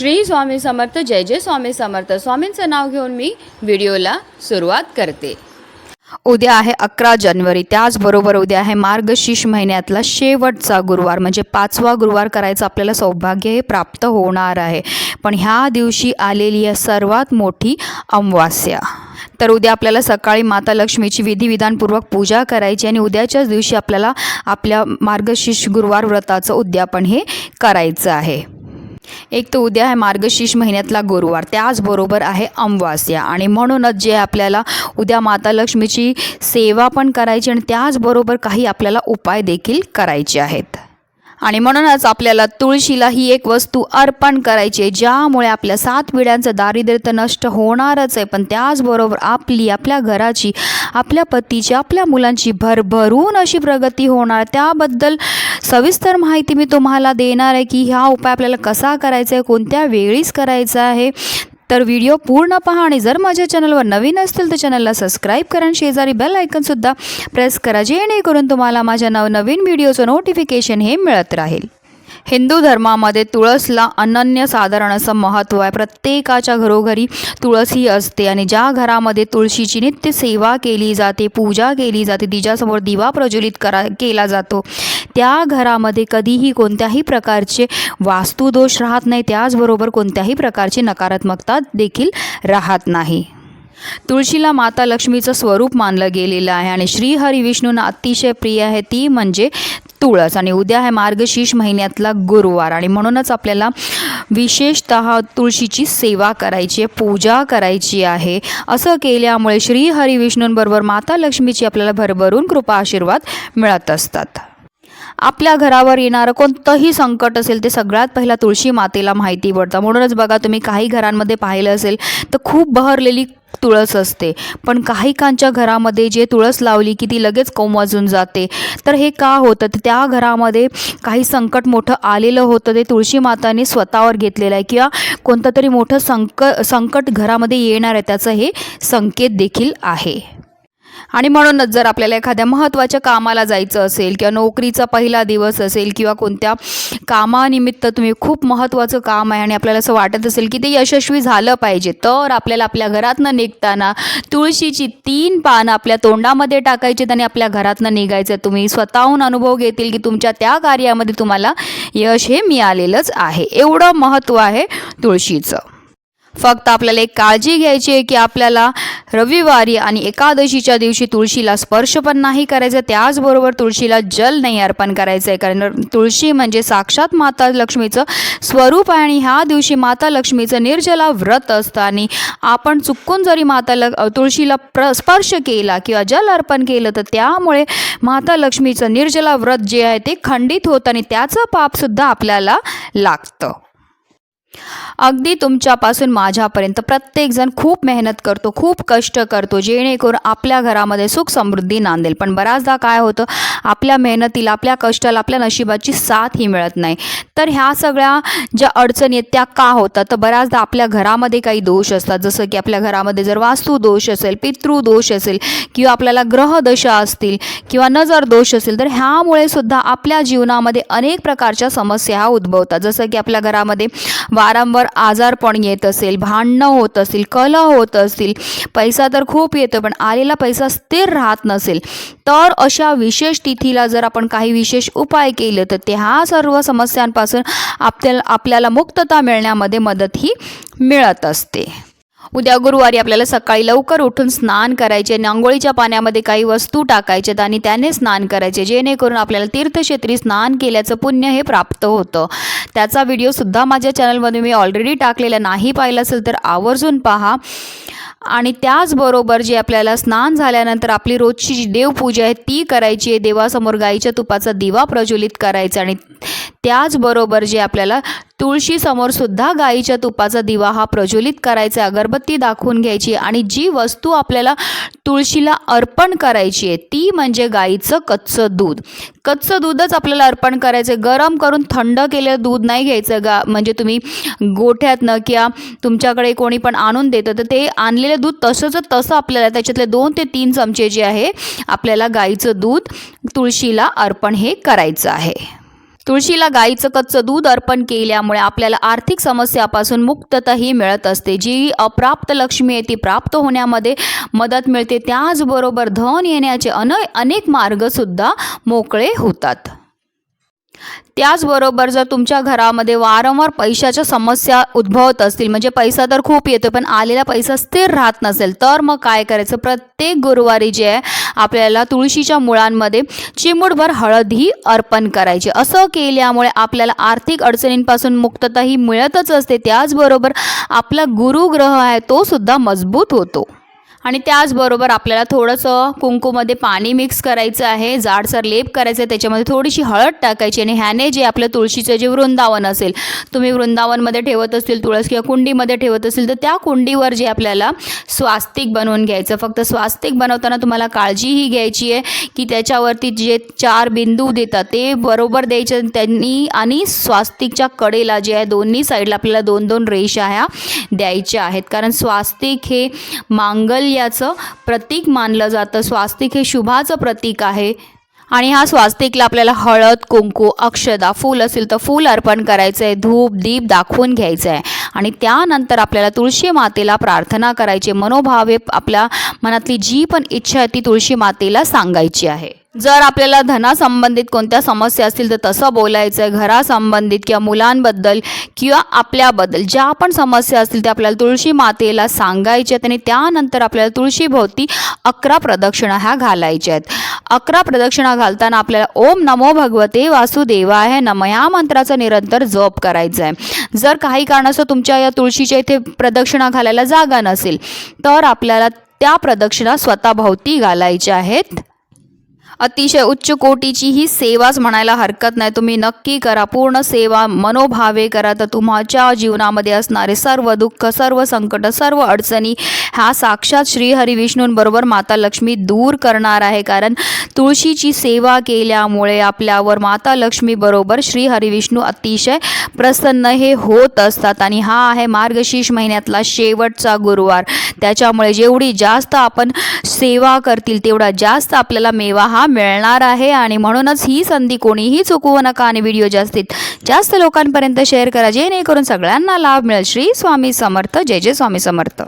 श्री स्वामी समर्थ जय जय स्वामी समर्थ. स्वामींचं नाव घेऊन मी व्हिडिओला सुरुवात करते. उद्या आहे अकरा जानेवारी. त्याचबरोबर उद्या आहे मार्गशीर्ष महिन्यातला शेवटचा गुरुवार. म्हणजे पाचवा गुरुवार करायचं आपल्याला सौभाग्य हे प्राप्त होणार आहे. पण ह्या दिवशी आलेली आहे सर्वात मोठी अमावास्या. तर उद्या आपल्याला सकाळी माता लक्ष्मीची विधिविधानपूर्वक पूजा करायची आणि उद्याच्याच दिवशी आपल्याला आपल्या मार्गशीर्ष गुरुवार व्रताचं उद्यापन हे करायचं आहे. एक तर उद्या आहे मार्गशीर्ष महिन्यातला गुरुवार त्याचबरोबर आहे अमावास्या. आणि म्हणूनच जे आपल्याला उद्या माता लक्ष्मीची सेवा पण करायची आणि त्याचबरोबर काही आपल्याला उपाय देखील करायचे आहेत. आणि म्हणूनच आपल्याला तुळशीला ही एक वस्तू अर्पण करायची आहे ज्यामुळे आपल्या सात पिढ्यांचं दारिद्र्य तर नष्ट होणारच आहे. पण त्याचबरोबर आपली आपल्या घराची आपल्या पतीची आपल्या मुलांची भरभरून अशी प्रगती होणार. त्याबद्दल सविस्तर माहिती मी तुम्हाला देणार आहे की हा उपाय आपल्याला कसा करायचा आहे कोणत्या वेळीच करायचा आहे तर व्हिडिओ पूर्ण पहा आणि जर माझ्या चॅनलवर नवीन असतील तर चॅनलला सबस्क्राईब करा आणि शेजारी बेल आयकनसुद्धा प्रेस करा जेणेकरून तुम्हाला माझ्या नवनवीन व्हिडिओचं नोटिफिकेशन हे मिळत राहील. हिंदू धर्मामध्ये तुळसला अनन्यसाधारण असं महत्त्व आहे. प्रत्येकाच्या घरोघरी तुळस ही असते आणि ज्या घरामध्ये तुळशीची नित्य सेवा केली जाते पूजा केली जाते तिच्यासमोर दिवा प्रज्वलित करा केला जातो. त्या घरामध्ये कधीही कोणत्याही प्रकारचे वास्तुदोष राहत नाही. त्याचबरोबर कोणत्याही प्रकारची नकारात्मकता देखील राहत नाही. तुळशीला माता लक्ष्मीचं स्वरूप मानलं गेलेलं आहे आणि श्रीहरी विष्णूंना अतिशय प्रिय आहे. ती म्हणजे तुळस. आणि उद्या आहे मार्गशीर्ष महिन्यातला गुरुवार. आणि म्हणूनच आपल्याला विशेषत तुळशीची सेवा करायची आहे पूजा करायची आहे. असं केल्यामुळे श्रीहरी विष्णूंबरोबर माता लक्ष्मीची आपल्याला भरभरून कृपा आशीर्वाद मिळत असतात. आपल्या घरावर येणारं कोणतंही संकट असेल ते सगळ्यात पहिला तुळशी मातेला माहिती पडतं. म्हणूनच बघा तुम्ही काही घरांमध्ये पाहिलं असेल तर खूप बहरलेली तुळस असते. पण काही कांच्या घरामध्ये जे तुळस लावली की ती लगेच कोमजून जाते. तर हे का होतं? तर त्या घरामध्ये काही संकट मोठं आलेलं होतं. ते तुळशी माताने स्वतःवर घेतलेलं आहे. किंवा कोणतं तरी मोठं संक संकट घरामध्ये येणार आहे. त्याचं हे संकेत देखील आहे. आणि म्हणूनच जर आपल्याला एखाद्या महत्त्वाच्या कामाला जायचं असेल किंवा नोकरीचा पहिला दिवस असेल किंवा कोणत्या कामानिमित्त तुम्ही खूप महत्त्वाचं काम आहे आणि आपल्याला असं वाटत असेल की ते यशस्वी झालं पाहिजे तर आपल्याला आपल्या घरातनं निघताना तुळशीची तीन पानं आपल्या तोंडामध्ये टाकायची आणि आपल्या घरातनं निघायचं. तुम्ही स्वतःहून अनुभव घेतील की तुमच्या त्या कार्यामध्ये तुम्हाला यश हे मिळालेलंच आहे. एवढं महत्त्व आहे तुळशीचं. फक्त आपल्याला एक काळजी घ्यायची आहे की आपल्याला रविवारी आणि एकादशीच्या दिवशी तुळशीला स्पर्श पण नाही करायचं त्याचबरोबर तुळशीला जल नाही अर्पण करायचं आहे कारण तुळशी म्हणजे साक्षात माता लक्ष्मीचं स्वरूप आहे आणि ह्या दिवशी माता लक्ष्मीचं निर्जला व्रत असतं आणि आपण चुकून जरी माता ल तुळशीला प्र स्पर्श केला किंवा जल अर्पण केलं तर त्यामुळे माता लक्ष्मीचं निर्जला व्रत जे आहे ते खंडित होतं आणि त्याचं पापसुद्धा आपल्याला लागतं. अगदी तुमच्यापासून माझ्यापर्यंत प्रत्येकजण खूप मेहनत करतो खूप कष्ट करतो जेणेकरून आपल्या घरामध्ये सुख समृद्धी नांदेल. पण बऱ्याचदा काय होतं आपल्या मेहनतीला आपल्या कष्टाला आपल्या नशिबाची साथ ही मिळत नाही. तर ह्या सगळ्या ज्या अडचणी आहेत त्या का होतात? तर बऱ्याचदा आपल्या घरामध्ये काही दोष असतात. जसं की आपल्या घरामध्ये जर वास्तू दोष असेल पितृदोष असेल किंवा आपल्याला ग्रहदशा असतील किंवा नजर दोष असेल तर ह्यामुळे सुद्धा आपल्या जीवनामध्ये अनेक प्रकारच्या समस्या ह्या उद्भवतात. जसं की आपल्या घरामध्ये वारंवार आजारपण येत असेल भांडणं होत असेल कलह होत असतील पैसा तर खूप येतो पण आलेला पैसा स्थिर राहत नसेल तर अशा विशेष तिथीला जर आपण काही विशेष उपाय केले तर ते ह्या सर्व समस्यांपासून आपल्याला आपल्याला मुक्तता मिळण्यामध्ये मदत ही मिळत असते. उद्या गुरुवारी आपल्याला सकाळी लवकर उठून स्नान करायचे. आणि पाण्यामध्ये काही वस्तू टाकायच्यात आणि त्याने स्नान करायचे. जेणेकरून आपल्याला तीर्थक्षेत्री स्नान केल्याचं पुण्य हे प्राप्त होतं. त्याचा व्हिडिओसुद्धा माझ्या चॅनलमध्ये मी ऑलरेडी टाकलेला नाही पाहिला असेल तर आवर्जून पहा. आणि त्याचबरोबर जे आपल्याला स्नान झाल्यानंतर आपली रोजची जी देवपूजा आहे ती करायची आहे. देवासमोर गाईच्या तुपाचा दिवा प्रज्वलित करायचा आणि त्याचबरोबर जे आपल्याला तुळशीसमोर सुद्धा गाईच्या तुपाचा दिवा हा प्रज्वलित करायचा आहे. अगरबत्ती दाखवून घ्यायची आणि जी वस्तू आपल्याला तुळशीला अर्पण करायची आहे ती म्हणजे गाईचं कच्चं दूध. कच्चं दूधच आपल्याला अर्पण करायचं आहे. गरम करून थंड केलेलं दूध नाही घ्यायचं गा म्हणजे तुम्ही गोठ्यातनं किंवा तुमच्याकडे कोणी पण आणून देतं तर ते आणलेलं दूध तसंच तसं आपल्याला त्याच्यातले दोन ते तीन चमचे जे आहे आपल्याला गाईचं दूध तुळशीला अर्पण हे करायचं आहे. तुळशीला गाईचं कच्चं दूध अर्पण केल्यामुळे आपल्याला आर्थिक समस्यापासून मुक्तताही मिळत असते. जी अप्राप्त लक्ष्मी आहे ती प्राप्त होण्यामध्ये मदत मिळते. त्याचबरोबर धन येण्याचे अन अनेक मार्गसुद्धा मोकळे होतात. त्याचबरोबर जर तुमच्या घरामध्ये वारंवार पैशाच्या समस्या उद्भवत असतील म्हणजे पैसा तर खूप येतो पण आलेला पैसा स्थिर राहत नसेल तर मग काय करायचं? प्रत्येक गुरुवारी जे आहे आपल्याला तुळशीच्या मुळांमध्ये चिमूटभर हळदही अर्पण करायची. असं केल्यामुळे आपल्याला आर्थिक अडचणींपासून मुक्तता ही मिळतच असते. त्याचबरोबर आपला गुरुग्रह आहे तो सुद्धा मजबूत होतो. आणि त्याचबरोबर आपल्याला थोडंसं कुंकूमध्ये पाणी मिक्स करायचं आहे. जाडसर लेप करायचं आहे त्याच्यामध्ये थोडीशी हळद टाकायची आणि ह्याने जे आपलं तुळशीचं जे वृंदावन असेल तुम्ही वृंदावनमध्ये ठेवत असतील तुळस किंवा कुंडीमध्ये ठेवत असेल तर त्या कुंडीवर जे आपल्याला स्वास्तिक बनवून घ्यायचं. फक्त स्वास्तिक बनवताना तुम्हाला काळजीही घ्यायची आहे की त्याच्यावरती जे चार बिंदू देतात ते बरोबर द्यायचे त्यांनी आणि स्वास्तिकच्या कडेला जे आहे दोन्ही साईडला आपल्याला दोन दोन रेषा ह्या द्यायच्या आहेत. कारण स्वास्तिक हे मांगल मांगल्याचं प्रतीक मानलं जातं. स्वास्तिक हे शुभाचं प्रतीक आहे. आणि हा स्वास्तिकला आपल्याला हळद कुंकू अक्षदा फूल असेल तर फूल अर्पण करायचं आहे धूप दीप दाखवून घ्यायचं आहे आणि त्यानंतर आपल्याला तुळशी मातेला प्रार्थना करायची. मनोभावे आपल्या मनातली जी पण इच्छा आहे ती तुळशी मातेला सांगायची आहे. जर आपल्याला धनासंबंधित कोणत्या समस्या असतील तर तसं बोलायचं आहे घरासंबंधित किंवा मुलांबद्दल किंवा आपल्याबद्दल. ज्या पण समस्या असतील त्या आपल्याला तुळशी मातेला सांगायच्या आहेत आणि त्यानंतर आपल्याला तुळशीभोवती अकरा प्रदक्षिणा ह्या घालायच्या आहेत. अकरा प्रदक्षिणा घालताना आपल्याला ओम नमो भगवते वासुदेवाय नम या मंत्राचा निरंतर जप करायचा आहे जर काही कारणास्तव तुमच्या या तुळशीच्या इथे प्रदक्षिणा घालायला जागा नसेल तर आपल्याला त्या प्रदक्षिणा स्वतःभोवती घालायच्या आहेत. अतिशय उच्च कोटीची ही सेवाच म्हणायला हरकत नाही. तुम्ही नक्की करा. पूर्ण सेवा मनोभावे करा. तर तुमच्या जीवनामध्ये असणारे सर्व दुःख सर्व संकट सर्व अडचणी ह्या साक्षात श्रीहरी विष्णूंबरोबर माता लक्ष्मी दूर करणार आहे. कारण तुळशीची सेवा केल्यामुळे आपल्यावर माता लक्ष्मीबरोबर श्रीहरी विष्णू अतिशय प्रसन्न हे होत असतात. आणि हा आहे मार्गशीर्ष महिन्यातला शेवटचा गुरुवार. त्याच्यामुळे जेवढी जास्त आपण सेवा करतील तेवढा जास्त आपल्याला मेवा हा मिळणार आहे आणि म्हणूनच ही संधी कोणीही चुकवू नका आणि व्हिडिओ जास्तीत जास्त लोकांपर्यंत शेअर करा जेणेकरून सगळ्यांना लाभ मिळेल. श्री स्वामी समर्थ. जय जय स्वामी समर्थ.